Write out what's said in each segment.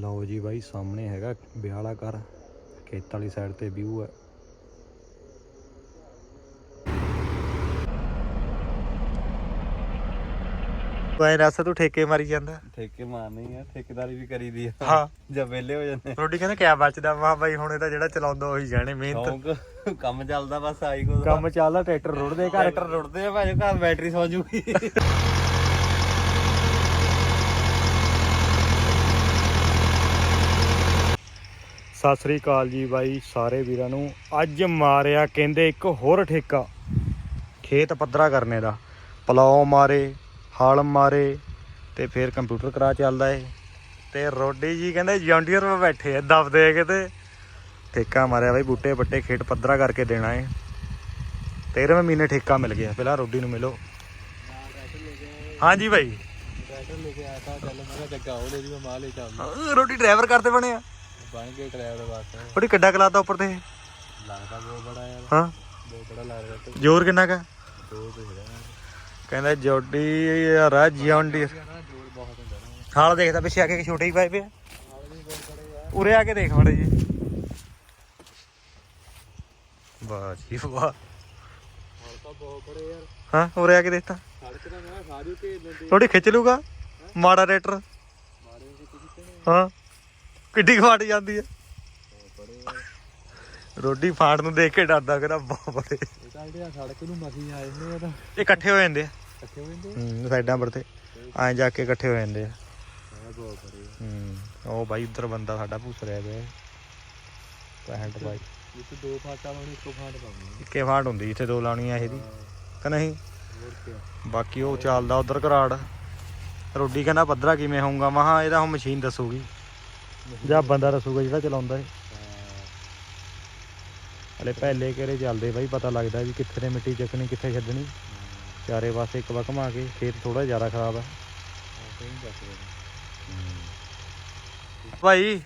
ਲਓ ਜੀ ਬਾਈ ਸਾਹਮਣੇ ਹੈਗਾ ਵਿਆਹ ਵਾਲਾ ਘਰ। ਖੇਤ ਵਾਲੀ ਸਾਈਡ ਤੇ ਵਿਊ ਹੈ ਬਾਈ ਰਸ ਤੂੰ ਠੇਕੇ ਮਾਰੀ ਜਾਂਦਾ। ਠੇਕੇ ਮਾਰਨੀ ਆ ਠੇਕੇਦਾਰੀ ਵੀ ਕਰੀਦੀ ਆ। ਹਾਂ। ਜਦ ਵਿਹਲੇ ਹੋ ਜਾਂਦੇ ਰੋਟੀ ਕਹਿੰਦਾ ਕਿਆ ਬਚਦਾ? ਵਾਹ ਬਾਈ ਹੁਣ ਇਹ ਤਾਂ ਜਿਹੜਾ ਚਲਾਉਂਦਾ ਉਹੀ ਜਾਣੇ ਮਿਹਨਤ। ਕੰਮ ਚੱਲਦਾ ਬਸ ਆਈ ਕੋ ਕੰਮ ਚੱਲਦਾ ਟਰੈਕਟਰ ਰੁੜਦੇ ਘਰ। ਟਰੈਕਟਰ ਰੁੜਦੇ ਆ ਭਾਜੋ ਘਰ ਬੈਟਰੀ ਸੌ ਜੂਗੀ। ਸਤਿ ਸ੍ਰੀ ਅਕਾਲ ਜੀ ਬਾਈ ਸਾਰੇ ਵੀਰਾਂ ਨੂੰ। ਅੱਜ ਮਾਰਿਆ ਕਹਿੰਦੇ ਇੱਕ ਹੋਰ ਠੇਕਾ। ਖੇਤ ਪੱਧਰਾ ਕਰਨੇ ਦਾ। ਪਲਾਉ ਮਾਰੇ ਹਲ ਮਾਰੇ ਤੇ ਫਿਰ ਕੰਪਿਊਟਰ ਕਰਾ ਚੱਲਦਾ ਏ। ਤੇ ਰੋਡੀ ਜੀ ਕਹਿੰਦੇ ਜੌਂਡੀਅਰ 'ਤੇ ਬੈਠੇ ਆ ਦਬਦੇ ਕਿਤੇ ਠੇਕਾ ਮਾਰਿਆ ਬਾਈ ਬੂਟੇ ਬੱਟੇ ਖੇਤ ਪੱਧਰਾ ਕਰਕੇ ਦੇਣਾ ਏ। 13ਵੇਂ ਮਹੀਨੇ ਠੇਕਾ ਮਿਲ ਗਿਆ ਪਹਿਲਾਂ ਰੋਡੀ ਨੂੰ ਮਿਲੋ। ਹਾਂਜੀ ਬਾਈ। ਟਰੈਕਟਰ ਲੈ ਕੇ ਆਇਆ ਤਾਂ ਚੱਲ ਮੈਂ ਕਿਹਾ ਜੱਗਾ ਉਹ ਲੈ ਜੀ ਮੈਂ ਮਾਲ ਲੈ ਚੱਲਦਾ ਅਹ ਰੋਡੀ ਡਰਾਈਵਰ ਕਰਦੇ ਬਣੇ ਆ। ਬਣ ਕੇ ਵਾਸਤੇ ਕਿੱਡਾ ਕਲਾਤਾ ਉੱਪਰ ਤੇ ਲੱਗਦਾ ਬਹੁਤ ਬੜਾ ਯਾਰ। ਹਾਂ। ਬਹੁਤ ਬੜਾ ਲੱਗ ਰਿਹਾ ਤੇ। ਜ਼ੋਰ ਕਿੰਨਾ ਕਾ? ਦੋ ਤੇ ਹੈਗਾ। ਕਹਿੰਦਾ ਜੋਡੀ ਯਾਰ ਆ ਜੌਂਡੀਅਰ ਨਾ ਜੋਰ ਬਹੁਤ ਹੁੰਦਾ ਨਾ। ਹਾਲ ਦੇਖਦਾ ਪਿੱਛੇ ਆ ਕੇ ਛੋਟੇ ਹੀ ਪਾਏ ਪਿਆ। ਉਰੇ ਆ ਕੇ ਦੇਖ ਮੜੇ ਜੀ ਵਾਹ ਜੀ ਵਾਹ। ਹਾਲ ਤਾਂ ਬਹੁਤ ਬੜੇ ਯਾਰ। ਹਾਂ ਉਰੇ ਆ ਕੇ ਦੇਖਤਾ ਸੜਕ ਦਾ ਮੈਂ ਸਾਰੀ ਭੇਜ ਦਿੰਦੇ ਥੋੜੀ ਖਿੱਚ ਲੂਗਾ ਮਾੜਾ ਰੇਟਰ। ਮਾਰੇ ਸੀ ਨੇ ਹਾਂ। ਕਿੱਡੀ ਫਾਟ ਜਾਂਦੀ ਹੈ। ਰੋਡੀ ਫਾਟ ਨੂੰ ਦੇਖ ਕੇ ਡਰਦਾ ਕਹਿੰਦਾ ਬਹੁਤ ਬੜੇ ਇਹ ਤਾਂ ਜਿਹੜੇ ਸੜਕ ਨੂੰ ਮਸੀਂ ਆਏ ਨੇ ਇਹ ਤਾਂ। ਇਹ ਇਕੱਠੇ ਹੋ ਜਾਂਦੇ ਆ। ਇਕੱਠੇ ਹੋ ਜਾਂਦੇ ਹੂੰ ਸਾਈਡਾਂ ਪਰ ਤੇ। ਐਂ ਜਾ ਕੇ ਇਕੱਠੇ ਹੋ ਜਾਂਦੇ ਆ। ਆ ਬਹੁਤ ਬੜੇ ਹੂੰ ਉਹ ਬਾਈ ਉੱਧਰ ਬੰਦਾ ਸਾਡਾ ਭੂਸ ਰਿਹਾ ਪਿਆ। ਪੈਂਟ ਬਾਈ। ਇਸ ਦੋ ਫਾਟਾ ਹੋਣੀ ਇੱਕੋ ਫਾਟ ਪਾਉਣੀ ਇੱਕੇ ਫਾਟ ਹੁੰਦੀ ਜਿੱਥੇ ਦੋ ਲਾਉਣੀਆਂ ਇਹਦੀ। ਕਿ ਨਹੀਂ? ਬਾਕੀ ਉਹ ਚੱਲਦਾ ਉਧਰ ਘਰਾੜ। ਰੋਡੀ ਕਹਿੰਦਾ ਪੱਧਰਾ ਕਿਵੇਂ ਹੋਊਗਾ? ਮਹਾ ਇਹਦਾ ਹੁਣ ਮਸ਼ੀਨ ਦੱਸੂਗੀ। ਜਾਂ ਬੰਦਾ ਦੱਸੂਗਾ ਜਿਹੜਾ ਚਲਾਉਂਦਾ ਹੈ ਹਲੇ ਪਹਿਲੇ ਕਿਹੜੇ ਚੱਲਦੇ ਬਾਈ ਪਤਾ ਲੱਗਦਾ ਵੀ ਕਿੱਥੇ ਨੇ ਮਿੱਟੀ ਚੱਕਣੀ ਕਿੱਥੇ ਛੱਡਣੀ। ਚਾਰੇ ਪਾਸੇ ਇੱਕ ਵਾ ਘੁਮਾ ਕੇ ਖੇਤ ਥੋੜਾ ਜ਼ਿਆਦਾ ਖਰਾਬ ਹੈ ਭਾਈ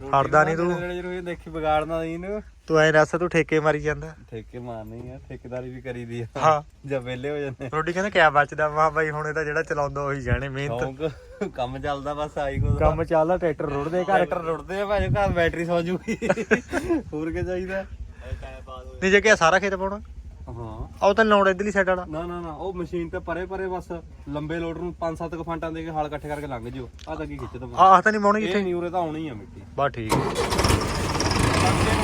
ਹਟਦਾ ਨੀ ਤੂੰ। ਜਦੋਂ ਦੇਖੀ ਵਿਗਾੜਨਾ ਨਹੀਂ ਇਹਨੂੰ। ਤੂੰ ਐ ਦੱਸ ਤੂੰ ਠੇਕੇ ਮਾਰੀ ਜਾਂਦਾ। ਠੇਕੇ ਮਾਰਨੀ ਆ ਠੇਕੇਦਾਰੀ ਵੀ ਕਰੀਦੀ ਆ। ਹਾਂ। ਜਦ ਵਿਹਲੇ ਹੋ ਜਾਂਦੇ। ਰੋਡੀ ਕਹਿੰਦਾ ਕਿਆ ਬਚਦਾ? ਵਾਹ ਬਾਈ ਹੁਣ ਇਹ ਤਾਂ ਜਿਹੜਾ ਚਲਾਉਂਦਾ ਉਹੀ ਜਾਣੇ ਮਿਹਨਤ। ਸ਼ੌਂਕ ਕੰਮ ਚੱਲਦਾ ਬਸ ਆਈ ਕੋ ਕੰਮ ਚੱਲਦਾ ਟਰੈਕਟਰ ਰੁੜਦੇ ਘਰ। ਟਰੈਕਟਰ ਰੁੜਦੇ ਆ ਭਾਜੋ ਘਰ ਬੈਟਰੀ ਸੌ ਜੂਗੀ। ਹੋਰ ਕੀ ਚਾਹੀਦਾ? ਨਹੀਂ ਜੇ ਕਿ ਸਾਰਾ ਖੇਤ ਪਾਉਣਾ? ਹਾਂ ਆਉ ਤਾਂ ਲਾਉਣਾ ਇਧਰਲੀ ਸਾਈਡ ਵਾਲਾ। ਨਾ ਨਾ ਨਾ ਉਹ ਮਸ਼ੀਨ ਤੇ ਪਰੇ ਪਰੇ ਬਸ ਲੰਬੇ ਲੋਡ ਨੂੰ 5-7 ਫਾਂਟਾਂ ਦੇ ਕੇ ਹਾਲ ਇਕੱਠੇ ਕਰਕੇ ਲੰਘ ਜਿਓ। ਆ ਤਾਂ ਕੀ ਖਿੱਚ ਦਵਾਂ ਆਹ ਤਾਂ ਨਹੀਂ ਪਾਉਣੀ ਇਹ ਉਰੇ ਤਾਂ ਆਉਣੀ ਆ ਮਿੱਟੀ। ਬਾ ਠੀਕ। ਹੈ।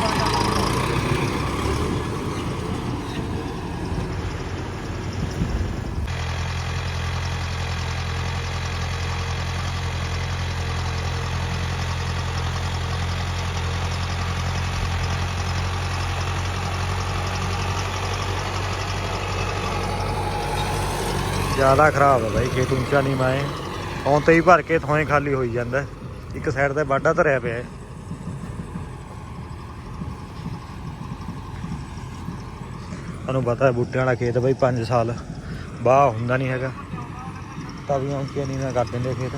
ਜ਼ਿਆਦਾ ਖਰਾਬ ਹੈ ਬਾਈ, ਖੇਤ ਉੱਚਾ ਨਹੀਂ ਮਾਏ। ਹੁਣ ਤੇ ਹੀ ਭਰ ਕੇ ਥੋਏ ਖਾਲੀ ਹੋਈ ਜਾਂਦਾ। ਇੱਕ ਸਾਈਡ ਤੇ ਵਾਢਾ ਧਰਿਆ ਪਿਆ ਹੈ। ਤੁਹਾਨੂੰ ਪਤਾ ਹੈ ਬੂਟਿਆਂ ਵਾਲਾ ਖੇਤ ਬਾਈ 5 ਸਾਲ ਬਾਹ ਹੁੰਦਾ ਨਹੀਂ ਹੈਗਾ। ਤਵੀਆਂ ਉੱਚੀਆਂ ਨਹੀਂ ਨਾ ਕਰ ਦਿੰਦੇ ਖੇਤ।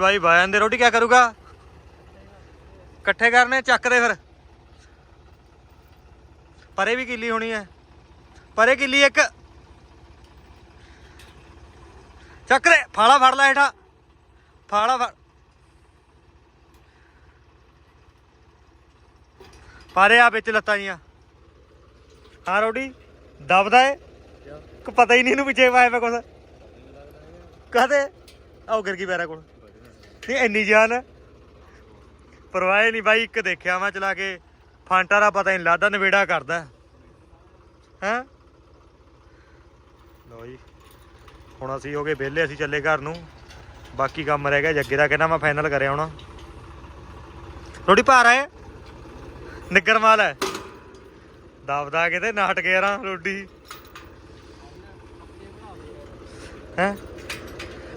ਬਾਈ ਬਾਇਨ ਦੇ ਰੋਟੀ ਕਿਆ ਕਰੂਗਾ? ਇਕੱਠੇ ਕਰਨੇ ਚੱਕ ਦੇ ਫਿਰ। ਪਰੇ ਵੀ ਕਿੱਲੀ ਹੋਣੀ ਹੈ। ਪਰੇ ਕਿੱਲੀ ਇੱਕ। ਚੱਕ ਦੇ। ਫਾਲਾ ਫੜ ਲੈ ਹੇਠਾ। ਫਾਲਾ ਫੜ। ਪਾਰੇ ਆ ਵਿੱਚ ਲੱਤਾਂ ਜੀਆਂ। ਹਾਂ ਰੋਟੀ? ਦਬਦਾ ਏ? ਕਿ ਪਤਾ ਹੀ ਨਹੀਂ ਇਹਨੂੰ ਪਿੱਛੇ ਪਾਇਆ ਪਿਆ ਕੁਛ। ਕਹਦੇ ਆਓ ਗਿਰ ਗਈ ਪੈਰਾ ਕੋਲ। ਨਹੀਂ, ਇੰਨੀ ਜਾਨ। ਹੈ। ਪਰਵਾਹ ਨਹੀਂ ਬਾਈ, ਇੱਕ ਦੇਖਿਆ ਮੈਂ ਚਲਾ ਕੇ। ਫਾਂਟਾ ਦਾ ਪਤਾ ਨਹੀਂ ਲੱਗਦਾ, ਨਵੇੜਾ ਕਰਦਾ। ਹੈ? ਲੋ ਜੀ। ਹੁਣ ਅਸੀਂ ਹੋ ਗਏ ਵਿਹਲੇ, ਅਸੀਂ ਚੱਲੇ ਘਰ ਨੂੰ। ਬਾਕੀ ਕੰਮ ਰਹਿ ਗਿਆ, ਜੱਗੇ ਦਾ ਕਹਿੰਦਾ ਮੈਂ ਫਾਈਨਲ ਕਰਿਆ ਹੁਣ। ਰੋਟੀ ਭਾਰ ਆਏ। ਨਿੱਗਰ ਮਾਲ ਹੈ। ਦਬਦਾ ਕਿਤੇ, ਨਾਟਕ ਯਾਰਾਂ ਰੋਟੀ ਹੈ?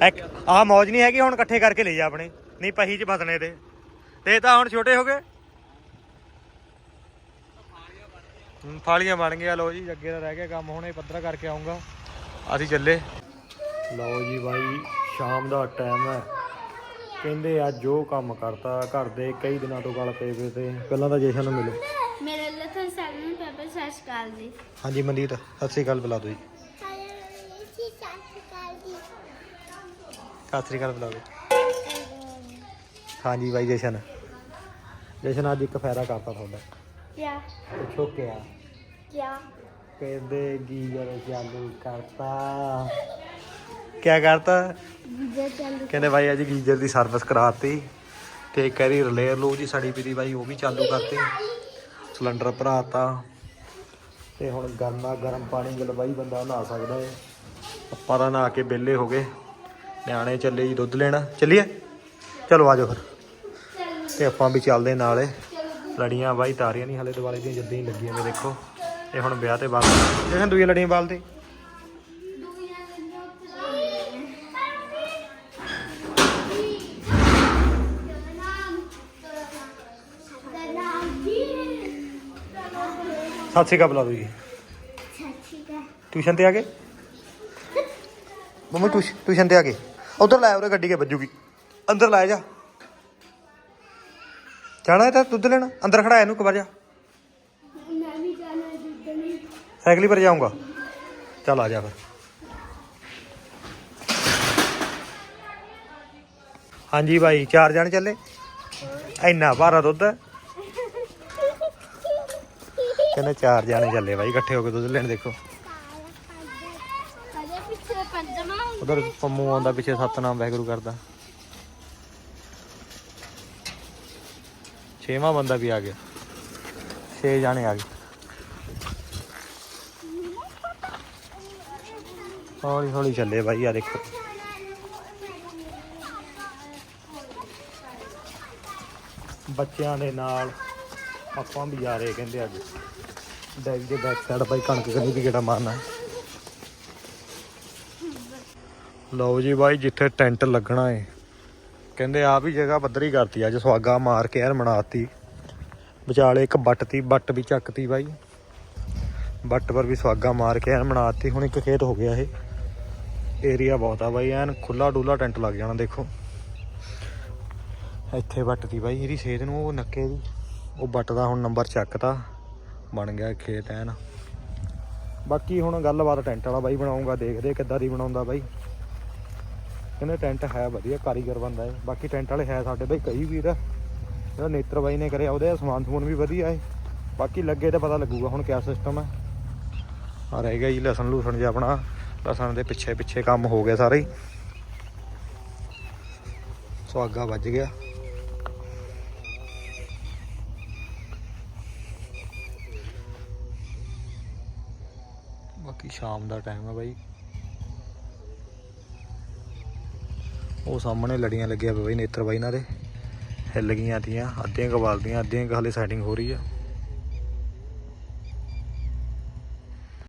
ਇੱਕ ਆ ਮੌਜ ਨਹੀਂ ਹੈਗੀ ਹੁਣ ਇਕੱਠੇ ਕਰਕੇ ਲਈ ਜਾ ਆਪਣੇ। ਨਹੀਂ ਪਹੀ ਚ ਫਸਣੇ ਤੇ। ਤੇ ਤਾਂ ਹੁਣ ਛੋਟੇ ਹੋ ਗਏ। ਫਾਲੀਆਂ ਬਣ ਗਈਆਂ ਲਓ ਜੀ ਅੱਗੇ ਦਾ ਰਹਿ ਗਿਆ ਕੰਮ। ਹੁਣ ਇਹ ਪੱਧਰਾ ਕਰਕੇ ਆਉਂਗਾ ਅਸੀਂ ਚੱਲੇ। ਲਓ ਜੀ ਬਾਈ ਸ਼ਾਮ ਦਾ ਟਾਈਮ ਹੈ। ਕਹਿੰਦੇ ਅੱਜ ਜੋ ਕੰਮ ਕਰਤਾ ਘਰ ਦੇ ਕਈ ਦਿਨਾਂ ਤੋਂ ਗੱਲ ਪਏ ਪਏ ਤੇ। ਪਹਿਲਾਂ ਤਾਂ ਜੇਸ਼ਨ ਨੂੰ ਮਿਲੋ। ਮੇਰੇ ਲਥਨ ਸੈਲਨ ਪੇਪਰ ਸਤਿ ਸ਼੍ਰੀ ਅਕਾਲ ਜੀ। ਹਾਂਜੀ ਮਨਦੀਪ ਸਤਿ ਸ੍ਰੀ ਅਕਾਲ ਬੁਲਾ ਦਿਓ ਜੀ। ਸਤਿ ਸ੍ਰੀ ਅਕਾਲ ਬੁਲਾ ਦਿਓ ਹਾਂਜੀ ਬਾਈ ਜਸ਼ਨ। ਜਸ਼ਨ ਅੱਜ ਇੱਕ ਫਾਇਦਾ ਕਰਤਾ ਤੁਹਾਡਾ। ਕਿਆ? ਪੁੱਛੋ ਕਿਆ? ਕਿਆ? ਕਹਿੰਦੇ ਗੀਜ਼ਰ ਚਾਲੂ ਕਰਤਾ। ਕਿਆ ਕਰਤਾ? ਚੱਲ ਕਹਿੰਦੇ ਬਾਈ ਅੱਜ ਗੀਜ਼ਰ ਦੀ ਸਰਵਿਸ ਕਰਾਤੀ। ਤੇ ਕੈਰੀ ਰਿਲੇਅਰ ਲੋ ਜੀ ਸੜੀ ਪੀਦੀ ਬਾਈ ਉਹ ਵੀ ਚਾਲੂ ਕਰਤੀ। ਸਿਲੰਡਰ ਭਰਾਤਾ। ਤੇ ਹੁਣ ਗਰਮਾ ਗਰਮ ਪਾਣੀ ਗਲ ਬਾਈ ਬੰਦਾ ਨਹਾ ਸਕਦਾ ਏ। ਆਪਾਂ ਤਾਂ ਨਹਾ ਕੇ ਵਿਹਲੇ ਹੋ ਗਏ। ਨਿਆਣੇ ਚੱਲੇ ਜੀ ਦੁੱਧ ਲੈਣਾ। ਚੱਲੀਏ? ਚਲੋ ਆਜੋ ਫਿਰ। ਤੇ ਆਪਾਂ ਵੀ ਚੱਲਦੇ ਨਾਲੇ। ਲੜੀਆਂ ਬਾਈ ਤਾਰੀਆਂ ਨਹੀਂ ਹਲੇ ਦਿਵਾਲੀ ਦੀਆਂ ਜੱਦੀਆਂ ਹੀ ਲੱਗੀਆਂ ਨੇ ਦੇਖੋ। ਇਹ ਹੁਣ ਵਿਆਹ ਤੇ ਬਾਅਦ। ਜਿਹੜੀਆਂ ਦੂਈਆਂ ਲੜੀਆਂ ਬਾਲਦੇ ਸਤਿ ਸ਼੍ਰੀ ਅਕਾਲ ਬੁਲਾ ਦਿਓ ਜੀ। ਟਿਊਸ਼ਨ ਤੇ ਆ ਗਏ? ਮੰਮੀ ਟਿਊਸ਼- ਟਿਊਸ਼ਨ ਤੇ ਆ ਗਏ? ਉਧਰ ਲੈ ਉਰੇ ਗੱਡੀ ਕੇ ਵੱਜੂਗੀ। ਅੰਦਰ ਲੈ ਜਾ। ਜਾਣਾ ਹੈ ਤਾਂ ਦੁੱਧ ਲੈਣਾ? ਅੰਦਰ ਖੜਾ ਇਹਨੂੰ ਕਬਰ ਜਾ। ਮੈਂ ਵੀ ਜਾਣਾ ਦੁੱਧ ਨਹੀਂ ਸਾਈਕਲ ਪਰ ਜਾਊਂਗਾ। ਚੱਲ ਆ ਜਾ ਫਿਰ। ਹਾਂਜੀ ਭਾਈ ਚਾਰ ਜਣ ਚੱਲੇ। ਇੰਨਾ ਭਾਰਾ ਦੁੱਧ ਹੈ। ਕਹਿੰਦੇ ਚਾਰ ਜਾਣੇ ਚੱਲੇ ਬਾਈ, ਇਕੱਠੇ ਹੋ ਕੇ ਦੁੱਧ ਲੈਣ ਦੇਖੋ ਅਜੇ ਪਿੱਛੇ ਪੰਜਵਾਂ ਉਧਰ ਪੰਮੂ ਆਉਂਦਾ ਪਿੱਛੇ ਸਤਨਾਮ ਵਾਹਿਗੁਰੂ ਕਰਦਾ। ਛੇਵਾਂ ਬੰਦਾ ਵੀ ਆ ਗਿਆ। ਛੇ ਜਾਣੇ ਆ ਗਏ। ਹੌਲੀ ਹੌਲੀ ਚੱਲੇ ਬਾਈ ਆ ਦੇਖੋ। ਬੱਚਿਆਂ ਦੇ ਨਾਲ ਆਪਾਂ ਵੀ ਜਾ ਰਹੇ ਕਹਿੰਦੇ ਅੱਜ। ਡੈਡੀ ਦੇ ਬੈਕ ਸਾਈਡ ਬਾਈ ਕਣਕ ਕੰਨੀ ਵੀ ਗੇੜਾ ਮਾਰਨਾ। ਲਓ ਜੀ ਬਾਈ, ਜਿੱਥੇ ਟੈਂਟ ਲੱਗਣਾ ਏ। ਕਹਿੰਦੇ ਆ ਵੀ ਜਗ੍ਹਾ ਪੱਧਰੀ ਕਰਤੀ, ਅੱਜ ਸਵਾਗਾ ਮਾਰ ਕੇ ਯਾਰ ਮਨਾਤੀ। ਵਿਚਾਲੇ ਇੱਕ ਬੱਟ ਤੀ, ਬੱਟ ਵੀ ਚੱਕਤੀ ਬਾਈ। ਬੱਟ ਪਰ ਵੀ ਸਵਾਗਾ ਮਾਰ ਕੇ ਐਨ ਮਨਾਤੀ, ਹੁਣ ਇੱਕ ਖੇਤ ਹੋ ਗਿਆ ਇਹ। ਏਰੀਆ ਬਹੁਤ ਆ ਬਾਈ, ਐਨ ਖੁੱਲਾ ਡੁੱਲਾ ਟੈਂਟ ਲੱਗ ਜਾਣਾ, ਦੇਖੋ। ਇੱਥੇ ਬੱਟ ਤੀ ਬਾਈ, ਇਹਦੀ ਸੇਧ ਨੂੰ ਉਹ ਨੱਕੇ ਦੀ। ਉਹ ਬੱਟ ਦਾ ਹੁਣ ਨੰਬਰ ਚੱਕਤਾ, ਬਣ ਗਿਆ ਖੇਤ ਐਨ। ਬਾਕੀ ਹੁਣ ਗੱਲਬਾਤ ਟੈਂਟ ਵਾਲਾ ਬਾਈ ਬਣਾਉਂਗਾ ਦੇਖਦੇ ਕਿੱਦਾਂ ਦੀ ਬਣਾਉਂਦਾ ਬਾਈ। ਕਹਿੰਦੇ ਟੈਂਟ ਹੈ ਵਧੀਆ, ਕਾਰੀਗਰ ਬੰਦਾ ਹੈ ਬਾਕੀ ਟੈਂਟ ਵਾਲੇ ਹੈ ਸਾਡੇ ਬਾਈ, ਕਈ ਵੀਰ। ਆ। ਜਿਹੜਾ ਨੇਤਰ ਬਾਈ ਨੇ ਕਰਿਆ, ਉਹਦੇ ਸਮਾਨ ਸਮੂਨ ਵੀ ਵਧੀਆ ਹੈ ਬਾਕੀ ਲੱਗੇ ਤਾਂ ਪਤਾ ਲੱਗੂਗਾ ਹੁਣ ਕਿਆ ਸਿਸਟਮ ਹੈ। ਆ ਰਹਿ ਗਿਆ ਜੀ ਲਸਣ ਲੂਸਣ ਜਿਹਾ ਆਪਣਾ। ਲਸਣ ਦੇ ਪਿੱਛੇ ਪਿੱਛੇ ਕੰਮ ਹੋ ਗਿਆ ਸਾਰੇ। ਹੀ ਸੁਆਗਾ ਵੱਜ ਗਿਆ। ਬਾਕੀ ਸ਼ਾਮ ਦਾ ਟਾਈਮ ਹੈ ਬਾਈ। ਉਹ ਸਾਹਮਣੇ ਲੜੀਆਂ ਲੱਗਿਆ ਪਿਆ ਬਈ ਨੇਤਰ ਬਾਈ ਇਹਨਾਂ ਦੇ। ਹਿੱਲ ਗਈਆਂ ਤੀਆਂ, ਅੱਧੀਆਂ ਕਵਾਲਦੀਆਂ ਅੱਧੀਆਂ ਕੁ ਹਾਲੇ ਸੈਟਿੰਗ ਹੋ ਰਹੀ ਆ।